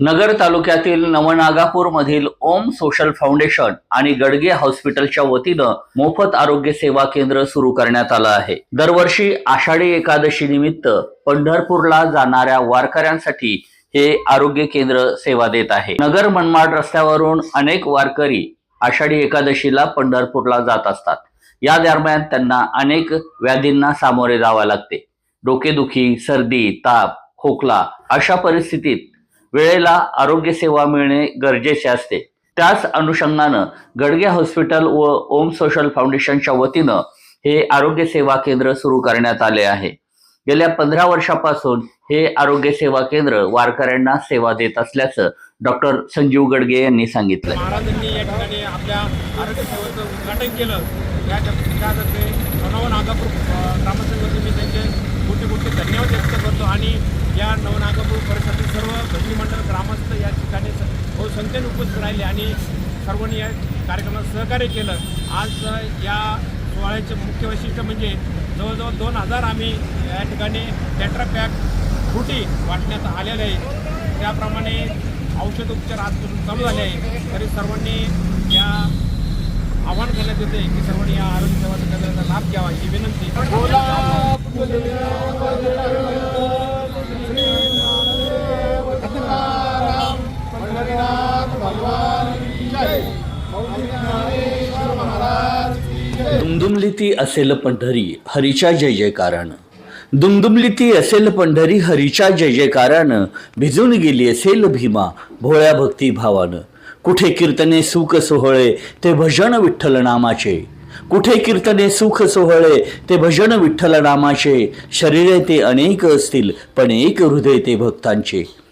नगर तालुक्यातील नवनागापूर मधील ओम social foundation आणि गडगे हॉस्पिटलच्या वतीनं मोफत आरोग्य सेवा केंद्र सुरू करण्यात आलं आहे. दरवर्षी आषाढी एकादशी निमित्त पंढरपूरला जाणाऱ्या वारकऱ्यांसाठी हे आरोग्य केंद्र सेवा देत आहे. नगर मनमाड रस्त्यावरून अनेक वारकरी आषाढी एकादशीला पंढरपूरला जात असतात. या दरम्यान त्यांना अनेक व्याधींना सामोरे जावे लागते. डोकेदुखी सर्दी ताप खोकला अशा परिस्थितीत वेळेला आरोग्य सेवा मिळणे गरजेचे असते. त्याच अनुषंगानं गडगे हॉस्पिटल व ओम सोशल फाउंडेशनच्या वतीनं हे आरोग्य सेवा केंद्र सुरू करण्यात आले आहे. गेल्या पंधरा वर्षापासून हे आरोग्य सेवा केंद्र वारकऱ्यांना सेवा देत असल्याचं डॉक्टर संजीव गडगे यांनी सांगितलं महाराजांनी या ठिकाणी आपल्या आरोग्य सेवेचं उद्घाटन केलं. संख्येने उपस्थित राहिले आणि सर्वांनी या कार्यक्रमात सहकार्य केलं. आज या सोहळ्याचे मुख्य वैशिष्ट्य म्हणजे जवळजवळ दोन हजार आम्ही या ठिकाणी टेट्रापॅक फुटी वाटण्यात आलेले आहे. त्याप्रमाणे औषध उपचार आजपासून चालू झाले आहे. तरी सर्वांनी या आव्हान करण्यात येते की सर्वांनी या आरोग्य सेवा केंद्राचा लाभ घ्यावा ही विनंती. दुमदुमलिती असेल पंढरी हरीच्या जय जयकारानं दुमदुमलिती असेल पंढरी हरीच्या जय जयकारानं भिजून गेली असेल भीमा भोळ्या भक्ती भावानं. कुठे कीर्तने सुख सोहळे ते भजन विठ्ठल नामाचे. कुठे कीर्तने सुख सोहळे ते भजन विठ्ठल नामाचे. शरीरे ते अनेक असतील पण एक हृदय ते भक्तांचे.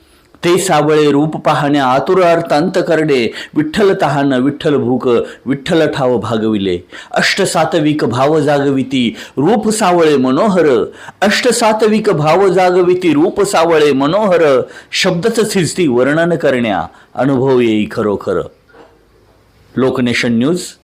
ते सावळे रूप पाहणे आतुर अर्थांत करणे विठ्ठल तहान विठ्ठल भूक विठ्ठल ठाव भागविले. अष्टसात्विक भाव जागविती रूप सावळे मनोहर. अष्टसात्विक भाव जागविती रूप सावळे मनोहर. शब्दच थिजती वर्णन करण्या अनुभव येई खरोखर. लोकनेशन न्यूज